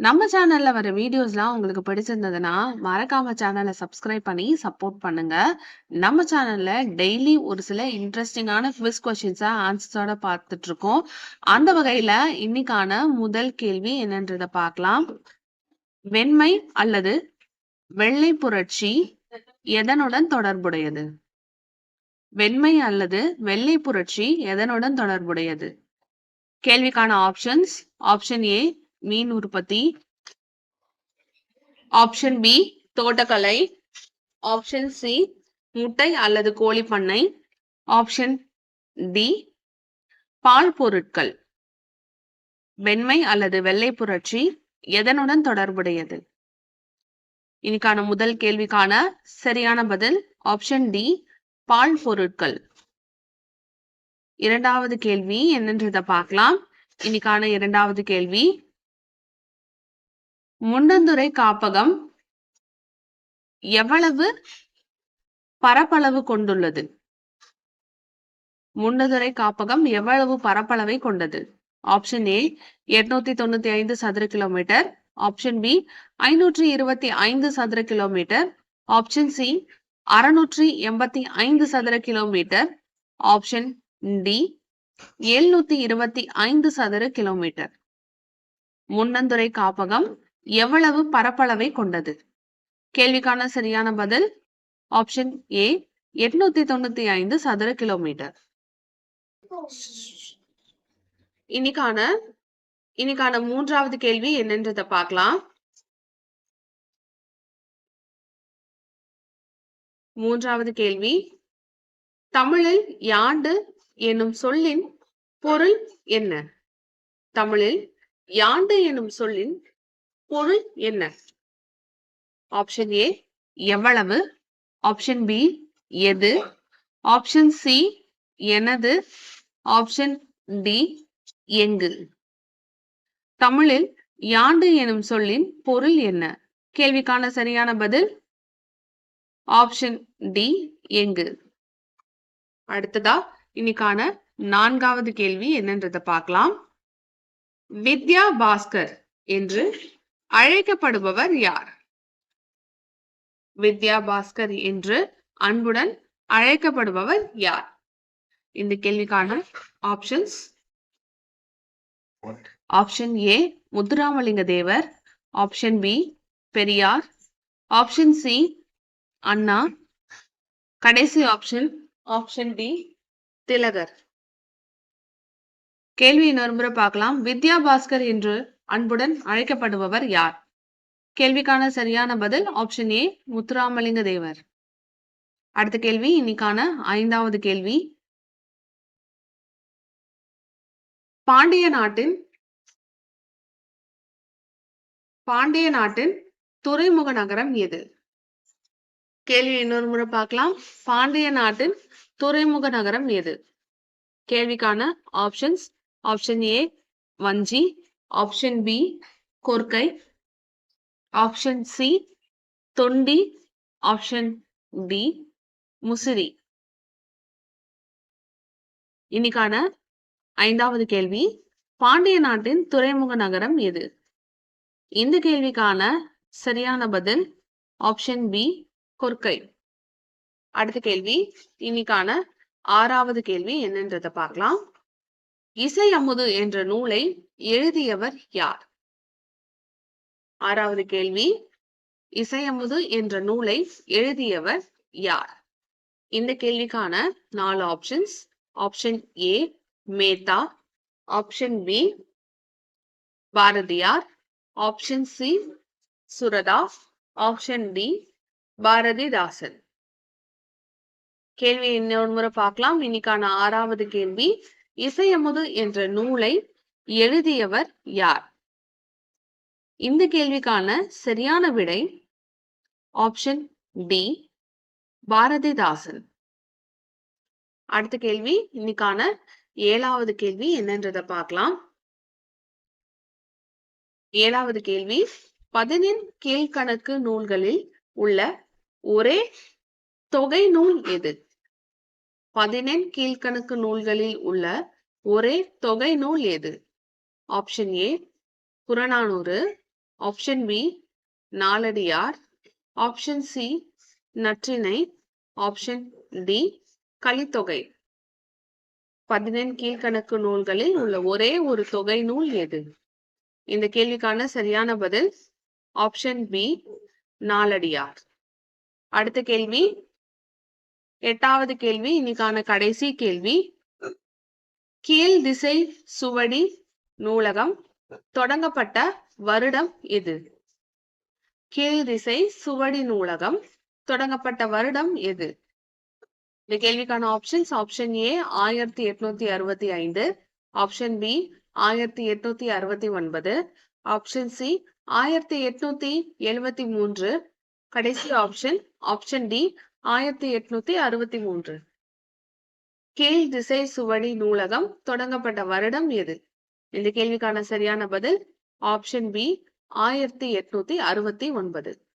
நம்ம சேனல்ல வர வீடியோஸ்லாம் உங்களுக்கு பிடிச்சிருந்ததுன்னா, மறக்காம சேனலை சப்ஸ்கிரைப் பண்ணி சப்போர்ட் பண்ணுங்க. நம்ம சேனல்ல டெய்லி ஒரு சில இன்ட்ரெஸ்டிங்கான குவிஸ் கொஸ்டின்ஸ ஆன்சர்ஸோட பார்த்துட்டு இருக்கோம். அந்த வகையில இன்னைக்கான முதல் கேள்வி என்னன்றத பார்க்கலாம். வெண்மை அல்லது வெள்ளை புரட்சி எதனுடன் தொடர்புடையது? வெண்மை அல்லது வெள்ளை புரட்சி எதனுடன் தொடர்புடையது? கேள்விக்கான ஆப்ஷன்ஸ் ஆப்ஷன் ஏ மீன் உற்பத்தி. ஆப்ஷன் பி தோட்டக்கலை. ஆப்ஷன் சி முட்டை அல்லது கோழி பண்ணை ஆப்ஷன் டி பால் பொருட்கள். வெண்மை அல்லது வெள்ளை புரட்சி எதனுடன் தொடர்புடையது? இன்னைக்கான முதல் கேள்விக்கான சரியான பதில் ஆப்ஷன் டி பால் பொருட்கள். இரண்டாவது கேள்வி என்னன்றத பார்க்கலாம். இன்னைக்கான இரண்டாவது கேள்வி முண்டந்துறை காப்பகம் எவ்வளவு பரப்பளவு கொண்டுள்ளது? முண்டந்துறை காப்பகம் எவ்வளவு பரப்பளவை கொண்டது? ஆப்ஷன் ஏ எட்நூத்தி தொண்ணூத்தி ஐந்து சதுர கிலோமீட்டர் ஆப்ஷன் பி ஐநூற்றி இருபத்தி ஐந்து சதுர கிலோமீட்டர் ஆப்ஷன் சி அறுநூற்றி எண்பத்தி ஐந்து சதுர கிலோமீட்டர் ஆப்ஷன் டி எழுநூத்தி இருபத்தி ஐந்து சதுர கிலோமீட்டர் முன்னந்துறை காப்பகம் எவ்வளவு பரப்பளவை கொண்டது? கேள்விக்கான சரியான பதில் ஆப்ஷன் ஏ எட்நூத்தி தொண்ணூத்தி ஐந்து சதுர கிலோமீட்டர் இன்னைக்கான இன்னைக்கான மூன்றாவது கேள்வி என்னன்றத பார்க்கலாம். மூன்றாவது கேள்வி தமிழில் யாண்டு என்னும் சொல்லின் பொருள் என்ன? தமிழில் யாண்டு என்னும் சொல்லின் பொருள் என்ன? ஆப்ஷன் ஏ எவ்வளவு? ஆப்ஷன் பி எது? ஆப்ஷன் சி எனது? ஆப்ஷன் டி எங்கு? தமிழில் யாண்டு எனும் சொல்லின் பொருள் என்ன? கேள்விக்கான சரியான பதில்? ஆப்ஷன் டி எங்கு? அடுத்ததா இன்னைக்கான நான்காவது கேள்வி என்னன்றத பார்க்கலாம். வித்யா பாஸ்கர் என்று அழைக்கப்படுபவர் யார்? வித்யா பாஸ்கர் என்று அன்புடன் அழைக்கப்படுபவர் யார்? இந்த கேள்விக்கான options option A Muthuramalinga Thevar. Option B Periyar. Option C Anna. கடைசி ஆப்ஷன் ஆப்ஷன் டி திலகர். கேள்வி இன்னொரு முறை பார்க்கலாம். வித்யா பாஸ்கர் என்று அன்புடன் அழைக்கப்படுபவர் யார்? கேள்விக்கான சரியான பதில் ஆப்ஷன் ஏ முத்துராமலிங்க தேவர். அடுத்த கேள்வி இன்னைக்கான ஐந்தாவது கேள்வி. பாண்டிய நாட்டின் பாண்டிய நாட்டின் துறைமுக நகரம் எது? கேள்வி இன்னொரு முறை பார்க்கலாம். பாண்டிய நாட்டின் துறைமுக நகரம் எது? கேள்விக்கான options option A Vanji option B Korkai option C Tondi. Option D Musiri. இன்னைக்கான ஐந்தாவது கேள்வி பாண்டிய நாட்டின் துறைமுக நகரம் எது? இந்த கேள்விக்கான சரியான பதில் ஆப்ஷன் பி கொர்க்கை அடுத்த கேள்வி இன்னைக்கான ஆறாவது கேள்வி என்னன்றதை பார்க்கலாம். இசை அமுது என்ற நூலை எழுதியவர் யார்? ஆறாவது கேள்வி. இசையமுது என்ற நூலை எழுதியவர் யார்? இந்த கேள்விக்கான நாலு options option A Mehta. Option B Bharathiyar. Option C Suratha. Option D Bharathidasan. கேள்வி இன்னொரு முறை பார்க்கலாம். இன்னைக்கான ஆறாவது கேள்வி. இசையமுது என்ற நூலை எழுதியவர் யார்? இந்த கேள்விக்கான சரியான விடை ஆப்ஷன் டி பாரதிதாசன். அடுத்த கேள்வி இன்னைக்கான ஏழாவது கேள்வி என்னன்றத பார்க்கலாம். ஏழாவது கேள்வி பதினெண் கீழ்கணக்கு நூல்களில் உள்ள ஒரே தொகை நூல் எது? பதினெண் கீழ்கணக்கு நூல்களில் உள்ள ஒரே தொகை நூல் எது option A Purananuru. Option B Naladiyar. Option C Natrinai. Option D Kalithogai. பதினெண் கீழ்கணக்கு நூல்களில் உள்ள ஒரே ஒரு தொகை நூல் எது இந்த கேள்விக்கான சரியான பதில் ஆப்ஷன் பி நாலடியார். அடுத்த கேள்வி எட்டாவது கேள்வி இன்னைக்கான கடைசி கேள்வி. கீழ் திசை சுவடி நூலகம் தொடங்கப்பட்ட வருடம் எது? கீழ் திசை சுவடி நூலகம் தொடங்கப்பட்ட வருடம் எது? இந்த கேள்விக்கான ஆப்ஷன்ஸ் ஆப்ஷன் ஏ ஆயிரத்தி எட்நூத்தி அறுபத்தி ஐந்து. ஆப்ஷன் பி ஆயிரத்தி எட்நூத்தி அறுபத்தி ஒன்பது. ஆப்ஷன் சி ஆயிரத்தி எட்நூத்தி எழுவத்தி மூன்று. கடைசி ஆப்ஷன் ஆப்ஷன் டி ஆயிரத்தி எட்நூத்தி அறுபத்தி மூன்று. கீழ் திசை சுவடி நூலகம் தொடங்கப்பட்ட வருடம் எது? இந்த கேள்விக்கான சரியான பதில் ஆப்ஷன் பி ஆயிரத்தி எட்நூத்தி அறுபத்தி ஒன்பது.